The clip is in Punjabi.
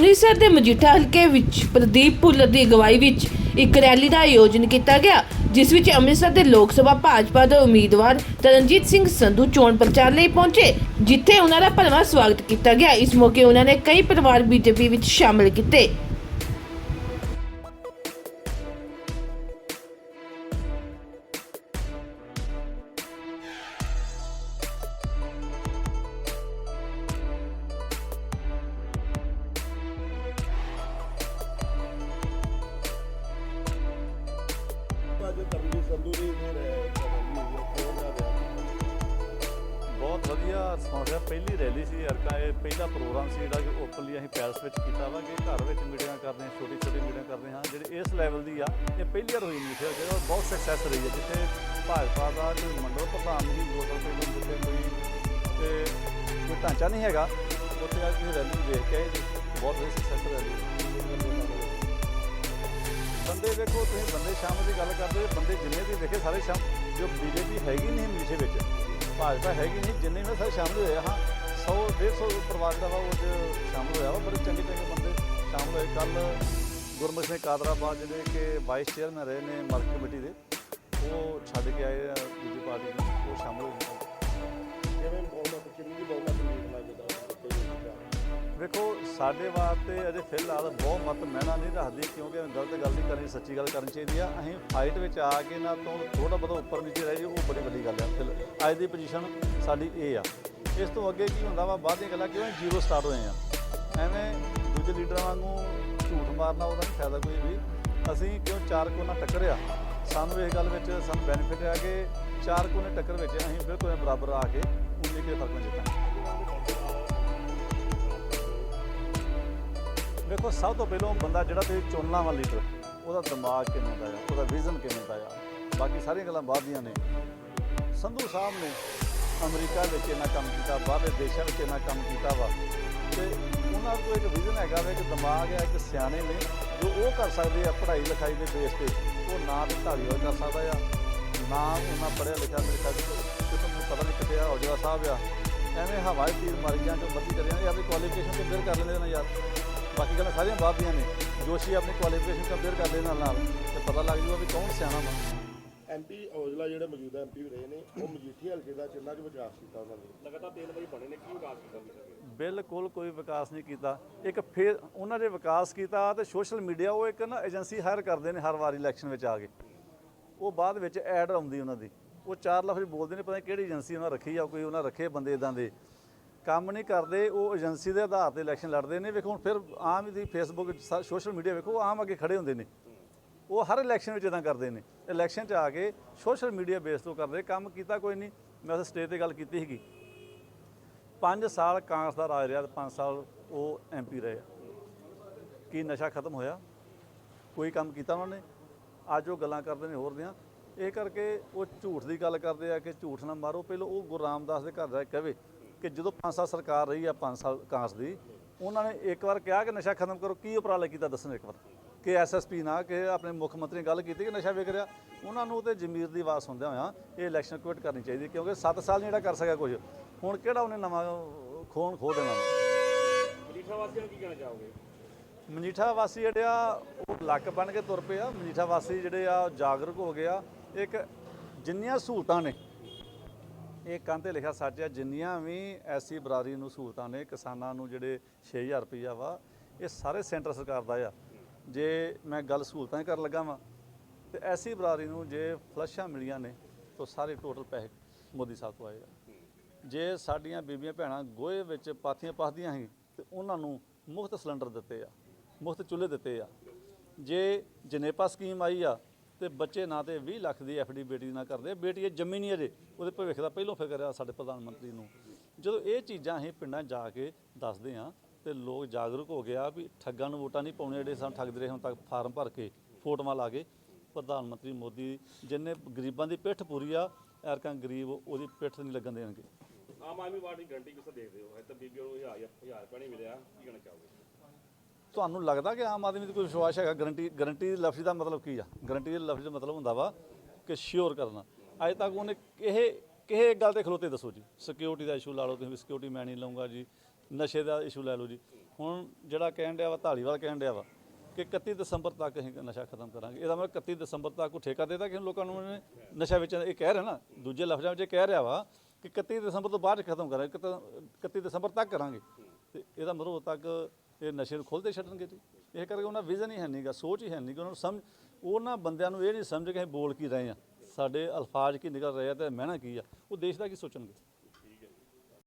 ਅੰਮ੍ਰਿਤਸਰ ਦੇ ਮਜੀਠਾ ਹਲਕੇ ਵਿੱਚ ਪ੍ਰਦੀਪ ਭੁੱਲਰ ਦੀ ਅਗਵਾਈ ਵਿੱਚ ਇੱਕ ਰੈਲੀ ਦਾ ਆਯੋਜਨ ਕੀਤਾ ਗਿਆ, ਜਿਸ ਵਿੱਚ ਅੰਮ੍ਰਿਤਸਰ ਦੇ ਲੋਕ ਸਭਾ ਭਾਜਪਾ ਦੇ ਉਮੀਦਵਾਰ ਤਰਨਜੀਤ ਸਿੰਘ ਸੰਧੂ ਚੋਣ ਪ੍ਰਚਾਰ ਲਈ ਪਹੁੰਚੇ, ਜਿੱਥੇ ਉਹਨਾਂ ਦਾ ਭਰਵਾਂ ਸਵਾਗਤ ਕੀਤਾ ਗਿਆ। ਇਸ ਮੌਕੇ ਉਹਨਾਂ ਨੇ ਕਈ ਪਰਿਵਾਰ ਬੀਜੇਪੀ ਵਿੱਚ ਸ਼ਾਮਲ ਕੀਤੇ। ਤਰਨਜੀਤ ਸੰਧੂ ਦੀ ਫਿਰ ਬਹੁਤ ਵਧੀਆ ਰਿਸਪੌਂਸ ਪਹਿਲੀ ਰੈਲੀ ਸੀ ਅਰਕਾ, ਇਹ ਪਹਿਲਾ ਪ੍ਰੋਗਰਾਮ ਸੀ ਜਿਹੜਾ ਕਿ ਓਪਨਲੀ ਅਸੀਂ ਪੈਲਸ ਵਿੱਚ ਕੀਤਾ ਵਾ, ਕਿ ਘਰ ਵਿੱਚ ਮੀਟਿੰਗਾਂ ਕਰਦੇ ਹਾਂ ਛੋਟੀ ਛੋਟੀ ਮੀਟਿੰਗਾਂ ਕਰਦੇ ਹਾਂ, ਜਿਹੜੇ ਇਸ ਲੈਵਲ ਦੀ ਆ, ਇਹ ਪਹਿਲੀ ਵਾਰ ਹੋਈ ਨਹੀਂ ਸੀ ਜਿਹੜਾ ਬਹੁਤ ਸਕਸੈਸ ਰਹੀ ਹੈ, ਜਿੱਥੇ ਭਾਜਪਾ ਦਾ ਕੋਈ ਮੰਡਲ ਪ੍ਰਧਾਨ ਨਹੀਂ, ਦੋ ਸਾਲ ਜਿੱਥੇ ਕੋਈ, ਤੇ ਕੋਈ ਢਾਂਚਾ ਨਹੀਂ ਹੈਗਾ, ਉੱਥੇ ਅੱਜ ਇਹ ਰੈਲੀ ਦੇਖ ਕੇ ਆਏ ਬਹੁਤ ਵਧੀਆ ਸਕਸੈਸ ਰੈਲੀ ਬੰਦੇ ਦੇਖੋ ਤੁਸੀਂ ਬੰਦੇ ਸ਼ਾਮ ਦੀ ਗੱਲ ਕਰਦੇ ਹੋ, ਬੰਦੇ ਜਿੰਨੇ ਵੀ ਦੇਖੇ ਸਾਰੇ ਸ਼ਾਮ ਜੋ ਬੀਜੇਪੀ ਹੈਗੀ ਨਹੀਂ ਮਿੱਠੇ ਵਿੱਚ ਭਾਜਪਾ ਹੈਗੀ ਨਹੀਂ ਜਿੰਨੇ ਵੀ ਸਾਰੇ ਸ਼ਾਮਲ ਹੋਏ ਹਾਂ 100 150 ਪਰਿਵਾਰ ਦਾ ਵਾ ਉਹ ਸ਼ਾਮਲ ਹੋਇਆ ਵਾ ਬੜੇ ਚੰਗੇ ਚੰਗੇ ਬੰਦੇ ਸ਼ਾਮਲ ਹੋਏ। ਕੱਲ ਗੁਰਮੁਖ ਸਿੰਘ ਕਾਦਰਾਬਾਦ ਜਿਹੜੇ ਕਿ ਵਾਈਸ ਚੇਅਰਮੈਨ ਰਹੇ ਨੇ ਮਾਰਕੀਟ ਕਮੇਟੀ ਦੇ ਉਹ ਛੱਡ ਕੇ ਆਏ ਆ ਦੂਜੀ ਪਾਰਟੀ ਨੂੰ ਉਹ ਸ਼ਾਮਲ ਹੋਏ ਜਿਵੇਂ ਬਹੁਮਤ ਕਿੰਨੀ ਬਹੁਮਤ ਨਹੀਂ ਲੱਗਦਾ ਵੇਖੋ ਸਾਡੇ ਵਾਸਤੇ ਅਜੇ ਫਿਲਹਾਲ ਬਹੁਤ ਮਤ ਮਹਿਣਾ ਨਹੀਂ ਰੱਖਦੀ, ਕਿਉਂਕਿ ਗਲਤ ਗੱਲ ਨਹੀਂ ਕਰਨੀ, ਸੱਚੀ ਗੱਲ ਕਰਨੀ ਚਾਹੀਦੀ ਆ। ਅਸੀਂ ਫਾਈਟ ਵਿੱਚ ਆ ਕੇ ਨਾ ਤੋਂ ਥੋੜਾ ਬਹੁਤਾ ਉੱਪਰ ਨੀਚੇ ਰਹਿ ਜੀ ਉਹ ਬੜੀ ਵੱਡੀ ਗੱਲ ਆ। ਫਿਲ ਅੱਜ ਦੀ ਪੋਜੀਸ਼ਨ ਸਾਡੀ ਇਹ ਆ। ਇਸ ਤੋਂ ਅੱਗੇ ਕੀ ਹੁੰਦਾ ਵਾ, ਬਾਅਦ ਦੀਆਂ ਗੱਲਾਂ ਕਿਉਂ ਜ਼ੀਰੋ ਸਟਾਰਟ ਹੋਏ ਆ। ਐਵੇਂ ਦੂਜੇ ਲੀਡਰਾਂ ਵਾਂਗੂ ਝੂਠ ਮਾਰਨਾ ਉਹਦਾ ਫਾਇਦਾ ਕੋਈ ਵੀ। ਅਸੀਂ ਕਿਉਂ ਚਾਰ ਕੋਨਾ ਟੱਕਰਿਆ ਸਾਨੂੰ ਇਸ ਗੱਲ ਵਿੱਚ ਸਾਨੂੰ ਬੈਨੀਫਿਟ ਆ ਕਿ ਚਾਰ ਕੋਨੇ ਟੱਕਰ ਵਿੱਚ ਅਸੀਂ ਬਿਲਕੁਲ ਬਰਾਬਰ ਆ ਕੇ ਉਨੇ ਕੇ ਫ਼ਰਕ ਨਾਲ ਜਿੱਤਾਂਗੇ। ਦੇਖੋ, ਸਭ ਤੋਂ ਪਹਿਲਾਂ ਬੰਦਾ ਜਿਹੜਾ ਤੁਸੀਂ ਚੁਣਨਾ ਵਾ ਲੀਡਰ ਉਹਦਾ ਦਿਮਾਗ ਕਿਵੇਂ ਦਾ ਆ, ਉਹਦਾ ਵਿਜ਼ਨ ਕਿਵੇਂ ਦਾ ਆ। ਬਾਕੀ ਸਾਰੀਆਂ ਗੱਲਾਂ ਬਾਅਦ ਦੀਆਂ ਨੇ। ਸੰਧੂ ਸਾਹਿਬ ਨੇ ਅਮਰੀਕਾ ਵਿੱਚ ਇਹਨਾਂ ਕੰਮ ਕੀਤਾ, ਬਾਹਰਲੇ ਦੇਸ਼ਾਂ ਵਿੱਚ ਇਹਨਾਂ ਕੰਮ ਕੀਤਾ ਵਾ। ਤੇ ਉਹਨਾਂ ਕੋਲ ਇੱਕ ਵਿਜ਼ਨ ਹੈਗਾ ਵਾ, ਇੱਕ ਦਿਮਾਗ ਹੈ, ਇੱਕ ਸਿਆਣੇ ਨੇ, ਜੋ ਉਹ ਕਰ ਸਕਦੇ ਆ ਪੜ੍ਹਾਈ ਲਿਖਾਈ ਦੇ ਬੇਸ ਤੇ। ਉਹ ਨਾ ਤੇ ਢਾਲੀਵਾਲ ਕਰ ਸਕਦਾ ਆ, ਨਾ ਉਹਨਾਂ ਪੜ੍ਹਿਆ ਲਿਖਿਆ ਮੇਰੇ ਖਿਆਲ ਕਿ ਤੁਹਾਨੂੰ ਪਤਾ ਨਹੀਂ ਕਿਤੇ ਆ, ਔਜਲਾ ਸਾਹਿਬ ਆ। ਐਵੇਂ ਹਵਾਈ ਤੀਰ ਮਾਰੀ ਜਾਂ ਜੋ ਮਰਜ਼ੀ ਕਰਿਆ ਇਹ ਆਪਣੀ ਕੁਆਲੀਫਿਕੇਸ਼ਨ ਕੰਪੇਅਰ ਕਰ ਲੈਂਦੇ ਨੇ ਯਾਰ। ਬਾਕੀ ਗੱਲਾਂ ਸਾਰੀਆਂ ਬਾਅਦ ਦੀਆਂ ਨੇ। ਜੋਸ਼ੀ ਆਪਣੀ ਕੁਆਲੀਫਿਕੇਸ਼ਨ ਕੰਪੇਅਰ ਕਰ ਲੈਣ ਨਾਲ ਨਾਲ ਤੇ ਪਤਾ ਲੱਗ ਜੂਗਾ ਵੀ ਕੌਣ ਸਿਆਣਾ ਵਾ। ਐਮਪੀ ਔਜਲਾ ਜਿਹੜੇ ਮੌਜੂਦਾ ਐਮਪੀ ਰਹੇ ਨੇ ਉਹ ਮਜੀਠੀ ਹਲਕੇ ਦਾ ਕਿੰਨਾ ਕੁ ਵਿਕਾਸ ਕੀਤਾ ਉਹਨਾਂ ਨੇ? ਲਗਾਤਾਰ ਤਿੰਨ ਵਾਰੀ ਬਣੇ ਨੇ ਕੀ ਵਿਕਾਸ ਕੀਤਾ ਬਿਲਕੁਲ ਕੋਈ ਵਿਕਾਸ ਨਹੀਂ ਕੀਤਾ। ਇੱਕ ਫਿਰ ਉਹਨਾਂ ਨੇ ਵਿਕਾਸ ਕੀਤਾ ਤੇ ਸੋਸ਼ਲ ਮੀਡੀਆ ਉਹ ਇੱਕ ਨਾ ਏਜੰਸੀ ਹਾਇਰ ਕਰਦੇ ਨੇ ਹਰ ਵਾਰ ਇਲੈਕਸ਼ਨ ਵਿੱਚ ਆ ਕੇ। ਉਹ ਬਾਅਦ ਵਿੱਚ ਐਡ ਆਉਂਦੀ ਉਹਨਾਂ ਦੀ। ਉਹ ਚਾਰ ਲਫ਼ਜ਼ ਬੋਲਦੇ ਨੇ ਪਤਾ ਨਹੀਂ ਕਿਹੜੀ ਏਜੰਸੀ ਉਹਨਾਂ ਰੱਖੀ ਆ ਕੋਈ ਉਹਨਾਂ ਰੱਖੇ ਬੰਦੇ ਇਦਾਂ ਦੇ। ਕੰਮ ਨਹੀਂ ਕਰਦੇ, ਉਹ ਏਜੰਸੀ ਦੇ ਆਧਾਰ ਤੇ ਇਲੈਕਸ਼ਨ ਲੜਦੇ ਨੇ, ਵੇਖੋ ਹੁਣ ਫਿਰ ਆਮ ਹੀ ਫੇਸਬੁੱਕ ਸੋਸ਼ਲ ਮੀਡੀਆ ਵੇਖੋ ਆਮ ਅੱਗੇ ਖੜੇ ਹੁੰਦੇ ਨੇ। ਉਹ ਹਰ ਇਲੈਕਸ਼ਨ ਵਿੱਚ ਇਦਾਂ ਕਰਦੇ ਨੇ। ਇਲੈਕਸ਼ਨ 'ਚ ਆ ਕੇ ਸੋਸ਼ਲ ਮੀਡੀਆ ਬੇਸ ਤੋਂ ਕਰਦੇ, ਕੰਮ ਕੀਤਾ ਕੋਈ ਨਹੀਂ, ਮੈਂ ਉਸ ਸਟੇਜ ਤੇ ਗੱਲ ਕੀਤੀ ਸੀਗੀ। 5 ਸਾਲ ਕਾਂਗਰਸ ਦਾ ਰਾਜ ਰਿਹਾ ਤੇ 5 ਸਾਲ ਉਹ ਐਮਪੀ ਰਹੇ ਕੀ ਨਸ਼ਾ ਖਤਮ ਹੋਇਆ? ਕੋਈ ਕੰਮ ਕੀਤਾ ਉਹਨਾਂ ਨੇ? ਅੱਜ ਉਹ ਗੱਲਾਂ ਕਰਦੇ ਨੇ ਹੋਰ ਦੀਆਂ। ਇਹ ਕਰਕੇ ਉਹ ਝੂਠ ਦੀ ਗੱਲ ਕਰਦੇ ਆ ਕਿ ਝੂਠ ਨਾ ਮਾਰੋ। ਪਹਿਲਾਂ ਉਹ ਗੁਰੂ ਰਾਮਦਾਸ ਦੇ ਘਰ ਦਾ ਕਹਵੇ ਕਿ ਜਦੋਂ 5 ਸਾਲ ਸਰਕਾਰ ਰਹੀ ਆ 5 ਸਾਲ ਕਾਂਗਰਸ ਦੀ ਉਹਨਾਂ ਨੇ ਇੱਕ ਵਾਰ ਕਿਹਾ ਕਿ ਨਸ਼ਾ ਖਤਮ ਕਰੋ ਕੀ ਉਪਰਾਲਾ ਕੀਤਾ ਦੱਸਣ ਇੱਕ ਵਾਰ? ਕਿ ਐਸਐਸਪੀ ਨਾਲ ਕਿ ਆਪਣੇ ਮੁੱਖ ਮੰਤਰੀ ਨੇ ਗੱਲ ਕੀਤੀ ਕਿ ਨਸ਼ਾ ਵਿਕ ਰਿਹਾ? ਉਹਨਾਂ ਨੂੰ ਤੇ ਜ਼ਮੀਰ ਦੀ ਆਵਾਜ਼ ਸੁਣਦਿਆਂ ਹੋਇਆਂ ਇਹ ਇਲੈਕਸ਼ਨ ਕੁਇਟ ਕਰਨੀ ਚਾਹੀਦੀ ਕਿਉਂਕਿ 7 ਸਾਲ ਨਹੀਂ ਜਿਹੜਾ ਕਰ ਸਕਿਆ ਕੁਝ ਹੁਣ ਕਿਹੜਾ ਉਹਨੇ ਨਵਾਂ ਖੋਣ ਖੋ ਦੇਣਾ। ਮਜੀਠਾ ਵਾਸੀਆਂ ਨੂੰ ਕੀ ਕਹਿਣਾ ਚਾਹੋਗੇ? ਮਜੀਠਾ ਵਾਸੀ ਜਿਹੜੇ ਆ ਉਹ ਲੱਕ ਬਣ ਕੇ ਤੁਰ ਪਏ ਆ। ਮਜੀਠਾ ਵਾਸੀ ਜਿਹੜੇ ਆ ਜਾਗਰੂਕ ਹੋ ਗਏ ਆ। ਇੱਕ ਜਿੰਨੀਆਂ ਸਹੂਲਤਾਂ ਨੇ ਇਹ ਕੰਨ ਤੇ ਲਿਖਿਆ ਸੱਚ ਆ, ਜਿੰਨੀਆਂ ਵੀ ਐਸੀ ਬਰਾਦਰੀ ਨੂੰ ਸਹੂਲਤਾਂ ਨੇ, ਕਿਸਾਨਾਂ ਨੂੰ ਜਿਹੜੇ 6000 ਰੁਪਈਆ ਵਾ, ਇਹ ਸਾਰੇ ਸੈਂਟਰ ਸਰਕਾਰ ਦਾ ਆ। ਜੇ ਮੈਂ ਗੱਲ ਸਹੂਲਤਾਂ ਹੀ ਕਰਨ ਲੱਗਾ ਵਾਂ, ਤੇ ਐਸੀ ਬਰਾਦਰੀ ਨੂੰ ਜੇ ਫਲਸ਼ਾਂ ਮਿਲੀਆਂ ਨੇ, ਤਾਂ ਸਾਰੇ ਟੋਟਲ ਪੈਸੇ ਮੋਦੀ ਸਾਹਿਬ ਤੋਂ ਆਏ ਆ। ਜੇ ਸਾਡੀਆਂ ਬੀਬੀਆਂ ਭੈਣਾਂ ਗੋਹੇ ਵਿੱਚ ਪਾਥੀਆਂ ਪਾਥਦੀਆਂ ਸੀ, ਤੇ ਉਹਨਾਂ ਨੂੰ ਮੁਫਤ ਸਿਲੰਡਰ ਦਿੱਤੇ ਆ, ਮੁਫਤ ਚੁੱਲ੍ਹੇ ਦਿੱਤੇ ਆ। ਜੇ ਜਨੇਪਾ ਸਕੀਮ ਆਈ ਆ ਤੇ ਬੱਚੇ ਨਾ ਤੇ 20 ਲੱਖ ਦੀ ਐਫਡੀ ਬੇਟੀ ਨਾਲ ਕਰਦੇ ਬੇਟੀ ਇਹ ਜੰਮੀ ਨਹੀਂ ਅਜੇ, ਉਹਦੇ ਭਵਿੱਖ ਦਾ ਪਹਿਲੋਂ ਫਿਕਰ ਆ ਸਾਡੇ ਪ੍ਰਧਾਨ ਮੰਤਰੀ ਨੂੰ। ਜਦੋਂ ਇਹ ਚੀਜ਼ਾਂ ਅਸੀਂ ਪਿੰਡਾਂ 'ਚ ਜਾ ਕੇ ਦੱਸਦੇ ਆ ਤੇ ਲੋਕ ਜਾਗਰੂਕ ਹੋ ਗਿਆ ਵੀ ਠੱਗਾਂ ਨੂੰ ਵੋਟਾਂ ਨਹੀਂ ਪਾਉਣੀਆਂ, ਜਿਹੜੇ ਸਾਨੂੰ ਠੱਗਦੇ ਰਹੇ ਹੁਣ ਤੱਕ ਫਾਰਮ ਭਰ ਕੇ ਫੋਟੋਆਂ ਲਾ ਕੇ ਪ੍ਰਧਾਨ ਮੰਤਰੀ ਮੋਦੀ ਜਿੰਨੇ ਗਰੀਬਾਂ ਦੀ ਪਿੱਠ ਪੂਰੀ ਆ, ਐਰਕਾਂ ਗਰੀਬ ਉਹਦੀ ਪਿੱਠ ਨਹੀਂ ਲੱਗਣ ਦੇਣਗੇ। ਆਮ ਆਦਮੀ ਪਾਰਟੀ ਗਰੰਟੀ ਕਿਸ ਦੇਖਦੇ ਹੋ? ਹੈ ਤਾਂ ਬੀਬੀਆਂ ਨੂੰ ਹਜ਼ਾਰ ਹਜ਼ਾਰ ਰੁਪਏ ਨਹੀਂ ਮਿਲਿਆ, ਕੀ ਕਹਿਣਾ ਚਾਹੋਗੇ? ਤੁਹਾਨੂੰ ਲੱਗਦਾ ਕਿ ਆਮ ਆਦਮੀ ਤੇ ਕੋਈ ਵਿਸ਼ਵਾਸ ਹੈਗਾ? ਗਰੰਟੀ ਗਰੰਟੀ ਦੇ ਲਫ਼ਜ਼ ਦਾ ਮਤਲਬ ਕੀ ਆ? ਗਰੰਟੀ ਦੇ ਲਫ਼ਜ਼ ਦਾ ਮਤਲਬ ਹੁੰਦਾ ਵਾ ਕਿ ਸ਼ੋਰ ਕਰਨਾ। ਅੱਜ ਤੱਕ ਉਹਨੇ ਇਹ ਕਿਸੇ ਗੱਲ ਤੇ ਖਲੋਤੇ ਦੱਸੋ ਜੀ। ਸਿਕਿਉਰਿਟੀ ਦਾ ਇਸ਼ੂ ਲਾ ਲਓ, ਤੁਸੀਂ ਸਿਕਿਉਰਿਟੀ ਮੈਂ ਨਹੀਂ ਲਵਾਂਗਾ ਜੀ। ਨਸ਼ੇ ਦਾ ਇਸ਼ੂ ਲੈ ਲਓ ਜੀ। ਹੁਣ ਜਿਹੜਾ ਕਹਿਣ ਡਿਆ ਵਾ ਢਾਲੀਵਾਲ ਕਹਿਣ ਡਿਆ ਵਾ ਕਿ 31 ਦਸੰਬਰ ਤੱਕ ਅਸੀਂ ਨਸ਼ਾ ਖਤਮ ਕਰਾਂਗੇ। ਇਹਦਾ ਮਤਲਬ 31 ਦਸੰਬਰ ਤੱਕ ਉਹ ਠੇਕਾ ਦੇਦਾ ਕਿ ਲੋਕਾਂ ਨੂੰ ਇਹਨੇ ਨਸ਼ਾ ਵੇਚਣ ਇਹ ਕਹਿ ਰਿਹਾ ਨਾ, ਦੂਜੇ ਲਫ਼ਜ਼ਾਂ ਵਿੱਚ ਇਹ ਕਹਿ ਰਿਹਾ ਵਾ ਕਿ 31 ਦਸੰਬਰ ਤੋਂ ਬਾਅਦ ਖਤਮ ਕਰਾਂਗੇ ਕਿਤੇ 31 ਦਸੰਬਰ ਤੱਕ ਕਰਾਂਗੇ। ਤੇ ਇਹਦਾ ਮਤਲਬ ਉਦੋਂ ਤੱਕ ਇਹ ਨਸ਼ੇ ਨੂੰ ਖੋਲਦੇ ਛੱਡਣਗੇ ਜੀ। ਇਹ ਕਰਕੇ ਉਹਨਾਂ ਵਿਜ਼ਨ ਹੀ ਹੈ ਨਹੀਂਗਾ ਸੋਚ ਹੀ ਹੈ ਨਹੀਂ ਕਿ ਉਹਨਾਂ ਨੂੰ ਸਮਝ, ਉਹਨਾਂ ਬੰਦਿਆਂ ਨੂੰ ਇਹ ਨਹੀਂ ਸਮਝ ਕੇ ਅਸੀਂ ਬੋਲ ਕੀ ਰਹੇ ਆ ਸਾਡੇ ਅਲਫਾਜ਼ ਕੀ ਨਿਕਲ ਰਹੇ ਆ ਤੇ ਮਹਿਣਾ ਕੀ ਆ, ਉਹ ਦੇਸ਼ ਦਾ ਕੀ ਸੋਚਣਗੇ?